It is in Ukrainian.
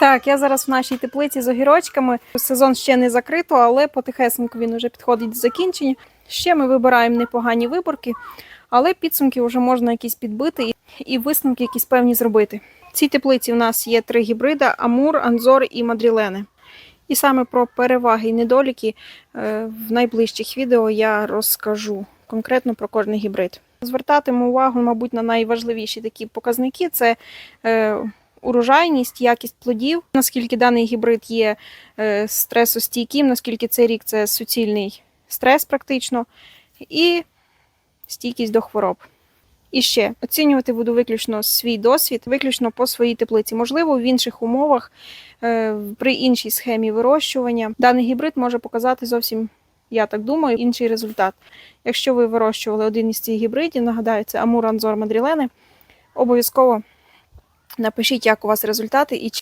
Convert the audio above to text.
Так, я зараз в нашій теплиці з огірочками. Сезон ще не закрито, але потихесеньку він вже підходить до закінчення. Ще ми вибираємо непогані виборки, але підсумки вже можна якісь підбити і- висновки якісь певні зробити. В цій теплиці у нас є три гібрида: Амур, Анзор і Мадрілени. І саме про переваги і недоліки е, в найближчих відео я розкажу конкретно про кожний гібрид. Звертатиму увагу, мабуть, на найважливіші такі показники: це е, урожайність, якість плодів, наскільки даний гібрид є е, стресостійким, наскільки цей рік це суцільний стрес практично, і стійкість до хвороб. І ще оцінювати буду виключно свій досвід, виключно по своїй теплиці. Можливо, в інших умовах, е, при іншій схемі вирощування, даний гібрид може показати зовсім, я так думаю, інший результат. Якщо ви вирощували один із цих гібридів, нагадаю, це Амур Анзор Мадрілени, обов'язково напишіть, як у вас результати і чи